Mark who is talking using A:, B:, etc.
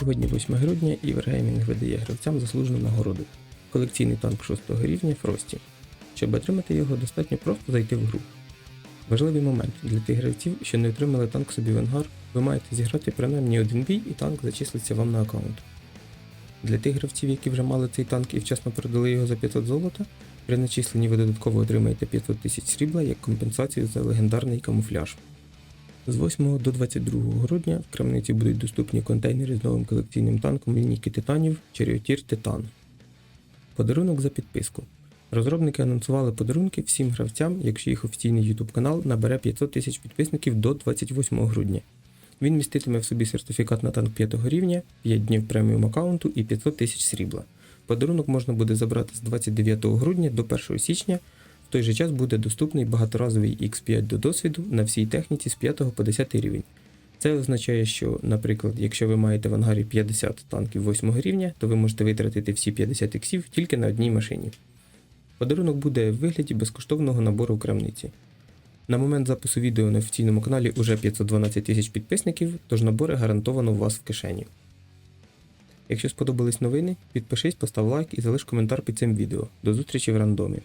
A: Сьогодні 8 грудня і Wargaming видає гравцям заслужену нагороду. Колекційний танк 6 рівня Фрості. Щоб отримати його, достатньо просто зайти в гру. Важливий момент для тих гравців, що не отримали танк собі в ангар, ви маєте зіграти принаймні один бій і танк зачислиться вам на аккаунт. Для тих гравців, які вже мали цей танк і вчасно продали його за 500 золота, при начисленні ви додатково отримаєте 500 тисяч срібла як компенсацію за легендарний камуфляж. З 8 до 22 грудня в крамниці будуть доступні контейнери з новим колекційним танком лінійки титанів Charioteer Titan. Подарунок за підписку. Розробники анонсували подарунки всім гравцям, якщо їх офіційний YouTube канал набере 500 тисяч підписників до 28 грудня. Він міститиме в собі сертифікат на танк 5 рівня, 5 днів преміум аккаунту і 500 тисяч срібла. Подарунок можна буде забрати з 29 грудня до 1 січня. Той же час буде доступний багаторазовий X5 до досвіду на всій техніці з 5 по 10 рівень. Це означає, що, наприклад, якщо ви маєте в ангарі 50 танків 8 рівня, то ви можете витратити всі 50 іксів тільки на одній машині. Подарунок буде в вигляді безкоштовного набору крамниці. На момент запису відео на офіційному каналі уже 512 тисяч підписників, тож набори гарантовано у вас в кишені. Якщо сподобались новини, підпишись, постав лайк і залиш коментар під цим відео. До зустрічі в рандомі.